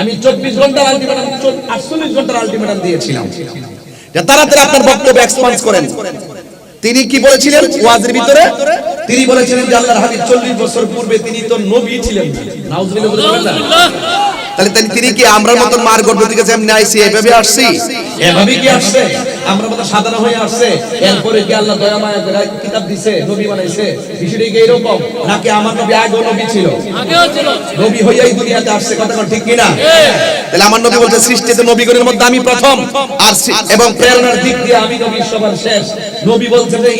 আমি চব্বিশ ঘণ্টার আলটিমেটাম আটচল্লিশ ঘণ্টার আলটিমেটাম দিয়েছিলাম। তাড়াতাড়ি আপনার বক্তব্য এক্সপান্স করেন। তিনি কি বলেছিলেন? ওয়াজের ভিতরে? তিনি বলেছিলেন যে আল্লাহর হাবিব চল্লিশ বছর পূর্বে তিনি তো নবী ছিলেন তাহলে তিনি কি আমরা মতন মার গর্ভ থেকে যেমনি আইছি এভাবে আসছি? এভাবে কি আসছে আমরা মতো সাধারণ হয়ে আসছে। এরপরে কি আল্লাহ দয়া মায়া করে কিতাব দিছে নবী বানাইছে? বিষয়টি কি এরকম নাকি আমার নবী আগেও নবী ছিল? আগেও ছিল। নবী হইয়াই দুনিয়াতে আসছে কথা কোন ঠিক কিনা? তাহলে আমার নবী বলছে সৃষ্টিতে নবীগণের মধ্যে আমি প্রথম। আর এবং প্রেরণার দিক দিয়ে আমি নবী সবার শেষ। নবী বলছে যে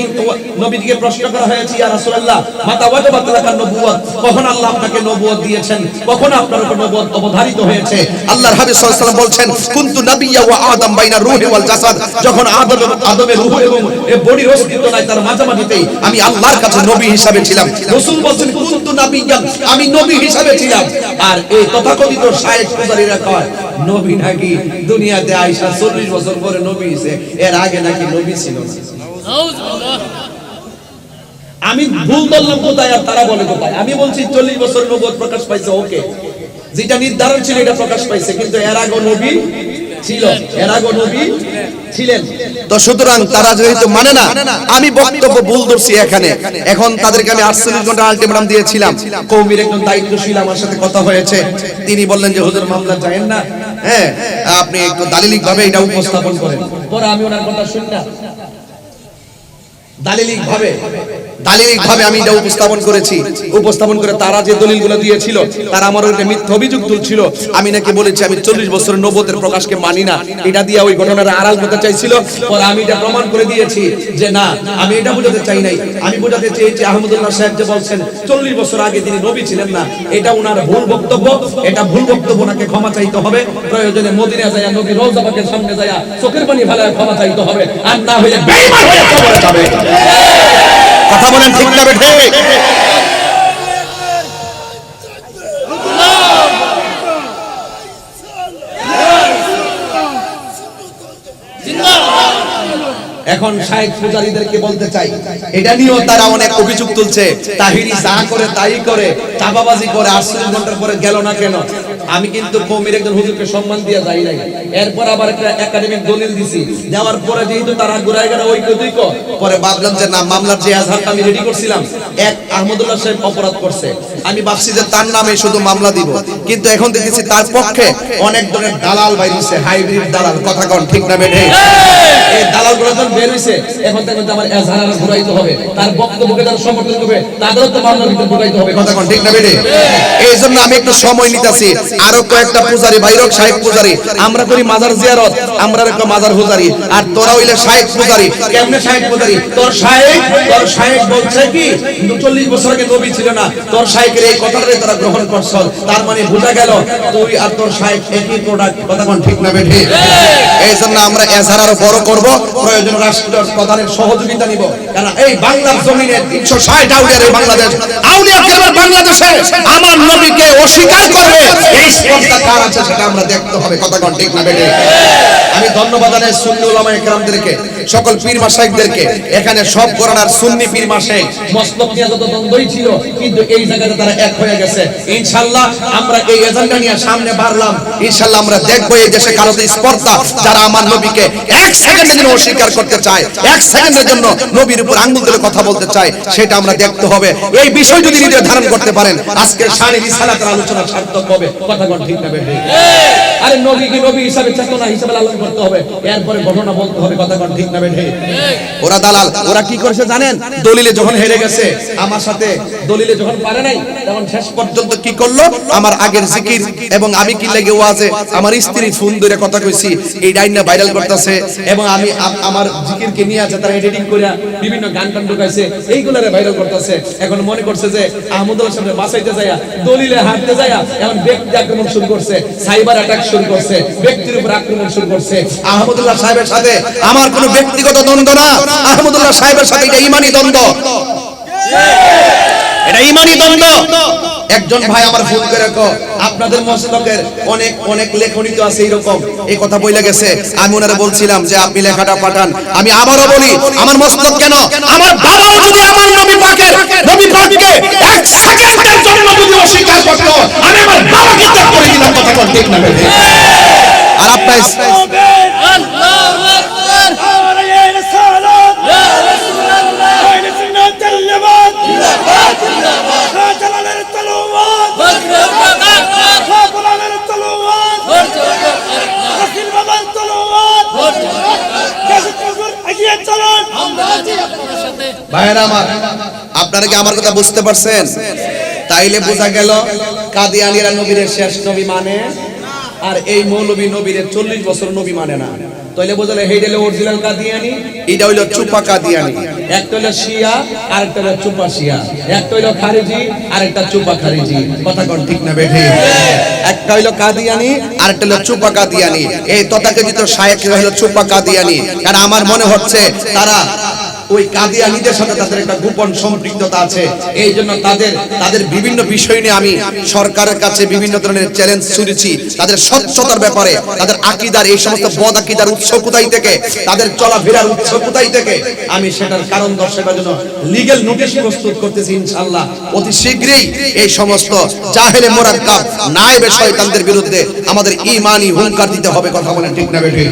নবীকে প্রশ্ন করা হয়েছে, ইয়া রাসূলুল্লাহ, মাতা ওয়াজাবাত লাকা নবুয়ত কখন আল্লাহ আপনাকে নবুয়ত দিয়েছেন? কখন আপনার উপর নবুয়ত অবধারিত হয়েছে? আল্লাহর হাবিব সাল্লাল্লাহু আলাইহি ওয়াসাল্লাম বলছেন, কুনতু নাবিয়্যা ওয়া আদম বাইনা রূহি ওয়াল জাসাদ যখন আদম আদমের রূহ এবং বডির অস্তিত্ব নাই তার মাঝামাঝিতেই, আমি আল্লাহর কাছে নবী হিসাবে ছিলাম। রাসূল বলছেন, কুনতু নাবিয়্যান আমি নবী হিসাবে ছিলাম। আর এই তথাকথিত শায়েখ পূজারীরা কয়, নবী নাকি দুনিয়াতে আয়েশা 40 বছর পরে নবী হইছে, এর আগে নাকি নবী ছিল না? আমি ভুল ধরলাম কোথায় আর তারা বলে কোথায়? আমি বলছি চল্লিশ বছর নবুয়ত প্রকাশ পাইছে ওকে। যেটা নির্ধারণ ছিল এটা প্রকাশ পাইছে কিন্তু এর আগে নবী ছিল। এর আগে নবী ছিলেন। তো সুতরাং তারা যেহেতু মানে না আমি বক্তব্য ভুল ধরছি এখানে। এখন তাদেরকে আমি আটচল্লিশ ঘণ্টা আলটিমেটাম দিয়েছিলাম। কৌমির একজন দায়িত্বশীল আমার সাথে কথা হয়েছে। তিনি বললেন যে হুজুর মামলা চাইেন না? হ্যাঁ আপনি একটু দালিলিক ভাবে এটা উপস্থাপন করেন। পরে আমি ওনার কথা শুনি না দালিলিক ভাবে দালিলিক ভাবে আমি এটা উপস্থাপন করেছি। উপস্থাপন করে তারা যে দলিলগুলো দিয়েছিল, তারা আমার ওইটা মিথ্যা অভিযোগ তুলছিল। আমি নাকি বলেছি, আমি চল্লিশ বছরের প্রকাশকে মানি না। এটা দিয়ে ওই ঘটনাটা আড়াল করতে চাইছিল। আমি এটা প্রমাণ করে দিয়েছি যে না, আমি এটা বোঝাতে চাই নাই। আমি বোঝাতে চেয়েছি, আহমদুল্লাহ সাহেব যে বলছেন, চল্লিশ বছর আগে তিনি নবী ছিলেন না। এটা ওনার ভুল বক্তব্য। এটা ভুল বক্তব্য ওনাকে ক্ষমা চাইতে হবে। প্রয়োজনে যায় নবী সামনে যায় চোখের পানি ফেলায় ক্ষমা চাইতে হবে। আর না হয়ে যাবে। কথা বলেন ঠিক না বেঠে। এখন শাহেদ পূজারীদেরকে বলতে চাই, এটা নিয়েও তারা অনেক অভিযোগ তুলছে, তাহিরি যা করে তাই করে চাপাবাজি করে, আটচল্লিশ ঘণ্টার পরে গেল না কেন? আমি কিন্তু কমির একজন হুজুরকে সম্মান দিয়ে যাই নাই। এরপর আবার একটা একাডেমিক দলিল দিছি। যাওয়ার পরে যেহেতু তারা ঘুরাই গেলে ওই দুইক পরে ভাবলাম যে না মামলার যে আজহারটা আমি রেডি করছিলাম এক আহমদুল্লাহ সাহেব অপরাধ করছে। আমি ভাবছি যে তার নামে শুধু মামলা দিব। কিন্তু এখন দেখেছি তার পক্ষে অনেক ধরনের দালাল বাইরেছে হাইব্রিড দালাল কথা কন ঠিক না বেঠে? এই! দালালগুলো যখন বের হইছে এখন থেকে তো আমার এজাহার ঘুরাইতে হবে। তার বক্তব্যকে যারা সমর্থন করবে তাদেরও তো মামলার ভিতরে ঢুকাইতে হবে। কথা কোন ঠিক না বেটে এই! জন্য আমি একটু সময় নিতেছি। আরও কয়েকটা পূজারি বাইরক সাহেব পূজারি আমরা করি মাজার জিয়ারত, আমরা একটা মাজার পূজারি। আর তোরা হইলে শাহেক পূজারি। কেমনে শাহেক পূজারি? তোর শাহেক তোর শাহেক বলছে কি 40 বছর আগে নবী ছিল না। তোর শাহেকের এই কথাটাই তারা গ্রহণ করছ। তার মানে বোঝা গেল, তুই আর তোর শাহেক একই প্রোডাক্ট কথা কোন ঠিক না বেটে এই জন্য আমরা এজাহার আরও বড় করব। প্রয়োজন রাষ্ট্র প্রধানের সহযোগিতা নিব। কারণ এই বাংলার জমিনে তিনশো ষাট আউলিয়ার এই বাংলাদেশ। আউলিয়া কেবল বাংলাদেশে? আমার নবীকে অস্বীকার করবে? এই স্পর্ধা কার আছে সেটা আমরা দেখতে হবে। কথা কোন ঠিক না বেটে। আমি ধন্যবাদ জানাই সুন্নি উলামা একরামদেরকে, সকল পীর মাশাইখদেরকে এখানে সব কোরআনার সুন্নি পীর মাশাইখ মসলক নিয়ে যত দ্বন্দ্বই ছিল, কিন্তু এই জায়গাতে তারা এক হয়ে গেছে। ইনশাআল্লাহ আমরা এই এজেন্ডা নিয়ে সামনে বাড়লাম। ইনশাআল্লাহ আমরা দেখব এই দেশে কারোতে স্পর্ধা, যারা আমার নবীকে এক সেকেন্ডের জন্য অস্বীকার করতে চায়, এক সেকেন্ডের জন্য নবীর উপর আঙ্গুল তুলে কথা বলতে চায়, সেটা আমরা দেখতে হবে। এই বিষয় যদি নিজে ধারণ করতে পারেন আজকের শানি রিসালাতের আলোচনা সার্থক হবে। কথা ঠিক না বেঠে আরে নবীকে নবী হিসাবে চেতনা হিসাবে লালন করতে হবে? এরপরে ঘটনা বলতে হবে কথা কোন ঠিক না বেঠে? ওরা দালাল ওরা কি করেছে জানেন? দলিলে যখন হেরে গেছে আমার সাথে দলিলে যখন পারে নাই তখন শেষ পর্যন্ত কি করল? আমার আগের জিকির এবং আমি কি লাগে ওয়াজে আমার স্ত্রী ফোন ধরে কথা কইছি এই ডাইনা ভাইরাল করতেছে এবং আমি আম- আমার জিকিরকে নিয়ে আছে তারা এডিটিং করে বিভিন্ন গান টান ঢুকাইছে এইগুলারে ভাইরাল করতেছে। এখন মনে করছে যে আহমদুল্লাহ সামনে বাঁচাইতে যায়া দলিলে হাঁটতে যায়া এখন ব্যক্তি আক্রমণ শুরু করছে সাইবার অ্যাটাক আমার ব্যক্তিগত দ্বন্দ্ব না। আহমদুল্লাহ সাহেবের সাথে এটা ইমানি দ্বন্দ্ব। এটা ইমানি দ্বন্দ্ব। একজন ভাই আমার ফোন করে আপনাদের মসজিদের অনেক অনেক লেখনী তো আছে এরকম এই কথা বইলে গেছে। আমি ওনারে বলছিলাম যে, আপনি লেখাটা পাঠান। আমি আবারও বলি, আমার মস্তক কেন? আমার বাবাও যদি আমার নবী পাকের, নবী পাককে এক সেকেন্ডের জন্য যদি অস্বীকার করতো আমি আমার বাবাকে ত্যাগ করে দিলাম, কথা ঠিক না পাইস আমার, আপনারা কি আমার কথা বুঝতে পারছেন? তাইলে বোঝা গেল কাদিয়ানিরা নবীর শেষ নবী মানে আর এই মৌলবী নবীর চল্লিশ বছর নবী মানে না। তাইলে বোঝালে হেইটা হলো অরিজিনাল কাদিয়ানি? এটা হইল চুপা কাদিয়ানি। একটা হইল শিয়া আর একটা হইল চুপা শিয়া। একটা হইল খারিজি আর একটা চুপা খারিজি। কথা কোন ঠিক না বেঠি? একটা হইল কাদিয়ানি আর একটা হইল চুপা কাদিয়ানি। এই তথাকথিত শায়েক হইল চুপা কাদিয়ানি। কারণ আমার মনে হচ্ছে তারা ওই কাদিয়ানিদের সাথে তাদের একটা গোপন সম্পৃক্ততা আছে। এই জন্য তাদের তাদের বিভিন্ন বিষয় নিয়ে আমি সরকারের কাছে বিভিন্ন ধরনের চ্যালেঞ্জ শুনেছি। তাদের স্বচ্ছতার ব্যাপারে, তাদের আকিদার এই সমস্ত বদ আকিদার উৎস কোথায় থেকে, তাদের চলাফেরার উৎস কোথায় থেকে, আমি সেটার কারণ দর্শানোর জন্য লিগ্যাল নোটিশ প্রস্তুত করতেছি ইনশাআল্লাহ। অতি শীঘ্রই এই সমস্ত জাহেলে মোরাক্কাব, নায়েবে শয়তানদের বিরুদ্ধে আমাদের ইমানি হুঙ্কার দিতে হবে, কথা বলেন ঠিক না বেঠিক